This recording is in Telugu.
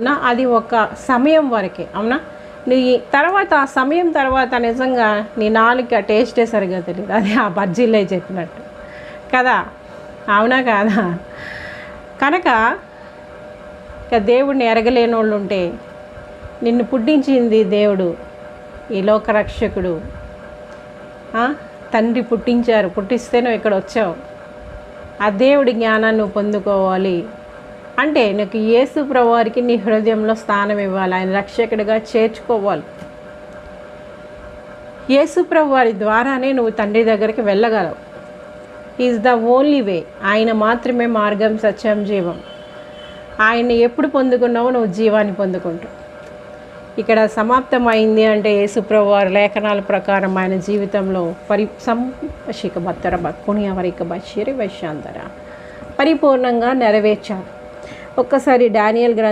నా అది ఒక సమయం వరకే అవునా? నీ తర్వాత ఆ సమయం తర్వాత నిజంగా నీ నాలుక టేస్టే సరిగా తెలియదు అది ఆ బజ్జీలే చెప్పినట్టు. కదా? అవునా కాదా? కనుక ఇక దేవుడిని ఎరగలేని వాళ్ళు ఉంటే నిన్ను పుట్టించింది దేవుడు ఈ లోక రక్షకుడు తండ్రి పుట్టించారు పుట్టిస్తే నువ్వు ఇక్కడ వచ్చావు. ఆ దేవుడి జ్ఞానాన్ని నువ్వు పొందుకోవాలి. అంటే నీకు యేసు ప్రభువారికి నీ హృదయంలో స్థానం ఇవ్వాలి. ఆయన రక్షకుడిగా చేర్చుకోవాలి. యేసు ప్రభువారి ద్వారానే నువ్వు తండ్రి దగ్గరికి వెళ్ళగలవు. ఈజ్ ద ఓన్లీ వే ఆయన మాత్రమే మార్గం సత్యం జీవం. ఆయన్ని ఎప్పుడు పొందుకున్నావో నువ్వు జీవాన్ని పొందుకుంటావు. ఇక్కడ సమాప్తమైంది అంటే యేసుప్రభు వారి లేఖనాల ప్రకారం ఆయన జీవితంలో పరి సంశిక భత్తర పుణ్యవరిక బషిరి వైశాంతర పరిపూర్ణంగా నెరవేర్చారు. ఒక్కసారి డానియల్ గ్రంథ